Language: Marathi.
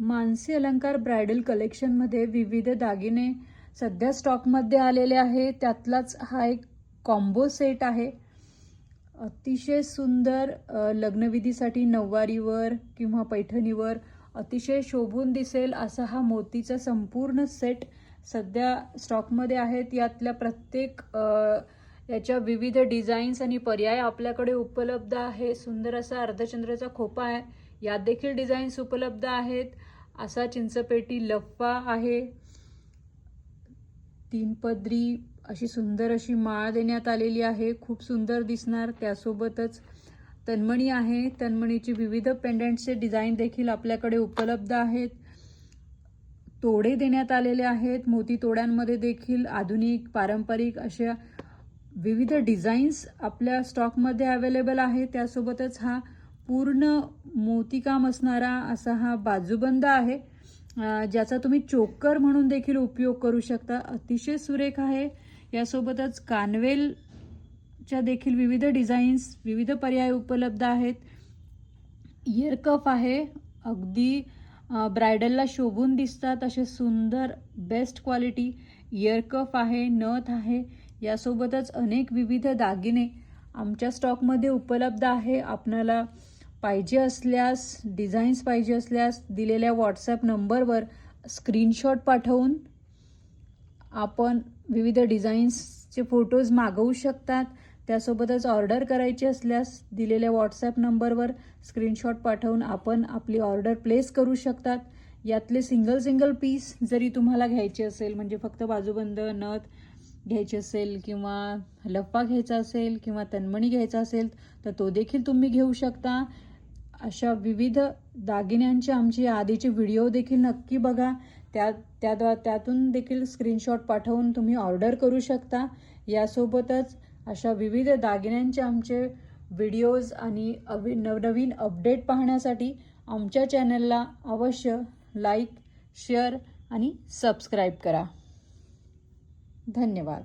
मानसी अलंकार ब्रायडल कलेक्शनमध्ये विविध दागिने सध्या स्टॉकमध्ये आलेले आहे. त्यातलाच हा एक कॉम्बो सेट आहे. अतिशय सुंदर लग्नविधीसाठी नऊवारीवर किंवा पैठणीवर अतिशय शोभून दिसेल असा हा मोतीचा संपूर्ण सेट सध्या स्टॉकमध्ये आहेत. यातल्या प्रत्येक याच्या विविध डिझाईन्स आणि पर्याय आपल्याकडे उपलब्ध आहे. सुंदर असा अर्धचंद्राचा खोपा आहे. यात देखील डिझाईन्स उपलब्ध आहेत. असा चिंचपेटी लफ्फा आहे. तीन पदरी अशी सुंदर अशी माळ देण्यात आलेली आहे. खूप सुंदर दिसणार त्यासोबतच. तन्मणी आहे. तन्मणीची विविध पेंडंटचे डिझाईन देखील आपल्याकडे उपलब्ध आहेत. तोडे देण्यात आलेले आहेत. मोती तोड्यांमध्ये देखील आधुनिक पारंपरिक अशा विविध डिझाईन्स आपल्या स्टॉकमध्ये अवेलेबल आहे त्यासोबतच हा पूर्ण मोतीकाम असणारा असा हा बाजूबंद आहे. ज्याचा तुम्ही चोकर म्हणून देखील उपयोग करू शकता. अतिशय सुरेख आहे. यासोबतच कानवेलच्या देखील विविध डिझाईन्स विविध पर्याय उपलब्ध आहेत. इयरकफ आहे. अगदी ब्रायडलला शोभून दिसतात असे सुंदर बेस्ट क्वालिटी इयरकफ आहे नथ आहे. यासोबतच अनेक विविध दागिने आमच्या स्टॉकमध्ये उपलब्ध आहे. आपणाला पाहिजे असल्यास डिझाईन्स पाहिजे असल्यास दिलेल्या व्हॉट्सॲप नंबरवर स्क्रीनशॉट पाठवून आपण विविध डिझाईन्सचे फोटोज मागवू शकतात. त्यासोबतच ऑर्डर करायची असल्यास दिलेल्या व्हॉट्सॲप नंबरवर स्क्रीनशॉट पाठवून आपण आपली ऑर्डर प्लेस करू शकतात. यातले सिंगल सिंगल पीस जरी तुम्हाला घ्यायचे असेल म्हणजे फक्त बाजूबंद नथ घ्यायची असेल किंवा लफ्फा घ्यायचा असेल किंवा तन्मणी घ्यायचा असेल तर तो देखील तुम्ही घेऊ शकता. अशा विविध दागिन्यांचे आमची आधीचे व्हिडिओ देखील नक्की बघा. त्या त्याद्वा त्यातून देखील स्क्रीनशॉट पाठवून तुम्ही ऑर्डर करू शकता. यासोबतच अशा विविध दागिन्यांचे आमचे व्हिडिओज आणि अवि नवनवीन अपडेट पाहण्यासाठी आमच्या चॅनलला अवश्य लाईक शेअर आणि सबस्क्राईब करा. धन्यवाद.